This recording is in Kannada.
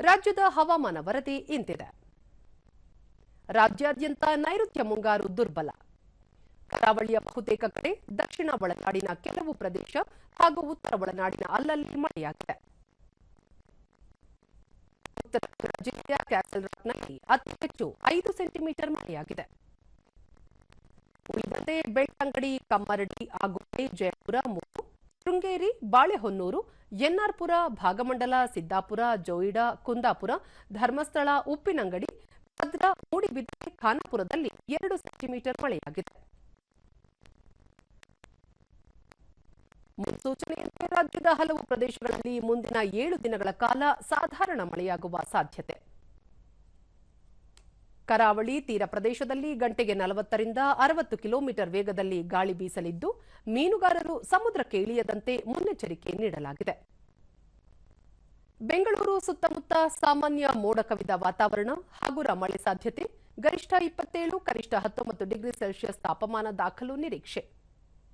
ರಾಜ್ಯದ ಹವಾಮಾನ ವರದಿ ಇಂತಿದೆ. ರಾಜ್ಯಾದ್ಯಂತ ನೈಋತ್ಯ ಮುಂಗಾರು ದುರ್ಬಲ. ಕರಾವಳಿಯ ಬಹುತೇಕ ಕಡೆ ದಕ್ಷಿಣ ಒಳನಾಡಿನ ಕೆಲವು ಪ್ರದೇಶ ಹಾಗೂ ಉತ್ತರ ಒಳನಾಡಿನ ಅಲ್ಲಲ್ಲಿ ಮಳೆಯಾಗಿದೆ. ಉತ್ತರ ಕನ್ನಡ ಜಿಲ್ಲೆಯ ಕ್ಯಾಸಲ್ ರಾಕ್ನಲ್ಲಿ ಅತಿ ಹೆಚ್ಚು ಐದು ಸೆಂಟಿಮೀಟರ್ ಮಳೆಯಾಗಿದೆ. ಉಳಿದಂತೆ ಬೆಳ್ತಂಗಡಿ, ಕಮ್ಮರಡಿ ಆಗುಂಬೆ ಜಯಪುರ ಮೂರು ಶೃಂಗೇರಿ, ಬಾಳೆಹೊನ್ನೂರು, ಎನ್ಆರ್ಪುರ, ಭಾಗಮಂಡಲ, ಸಿದ್ದಾಪುರ, ಜೋಯಿಡಾ, ಕುಂದಾಪುರ, ಧರ್ಮಸ್ಥಳ, ಉಪ್ಪಿನಂಗಡಿ, ಭದ್ರಾ ಮೂಡಿಬಿದ್ರೆ ಖಾನಾಪುರದಲ್ಲಿ ಎರಡು ಸೆಂಟಿಮೀಟರ್ ಮಳೆಯಾಗಿದೆ. ಮುನ್ಸೂಚನೆಯಂತೆ ರಾಜ್ಯದ ಹಲವು ಪ್ರದೇಶಗಳಲ್ಲಿ ಮುಂದಿನ ಏಳು ದಿನಗಳ ಕಾಲ ಸಾಧಾರಣ ಮಳೆಯಾಗುವ ಸಾಧ್ಯತೆ. ಕರಾವಳಿ ತೀರ ಪ್ರದೇಶದಲ್ಲಿ ಗಂಟೆಗೆ ನಲವತ್ತರಿಂದ ಅರವತ್ತು ಕಿಲೋಮೀಟರ್ ವೇಗದಲ್ಲಿ ಗಾಳಿ ಬೀಸಲಿದ್ದು, ಮೀನುಗಾರರು ಸಮುದ್ರಕ್ಕೆ ಇಳಿಯದಂತೆ ಮುನ್ನೆಚ್ಚರಿಕೆ ನೀಡಲಾಗಿದೆ. ಬೆಂಗಳೂರು ಸುತ್ತಮುತ್ತ ಸಾಮಾನ್ಯ ಮೋಡ ಕವಿದ ವಾತಾವರಣ, ಹಗುರ ಮಳೆ ಸಾಧ್ಯತೆ, ಗರಿಷ್ಠ ಇಪ್ಪತ್ತೇಳು, ಕನಿಷ್ಠ ಹತ್ತೊಂಬತ್ತು ಡಿಗ್ರಿ ಸೆಲ್ಸಿಯಸ್ ತಾಪಮಾನ ದಾಖಲು ನಿರೀಕ್ಷೆ.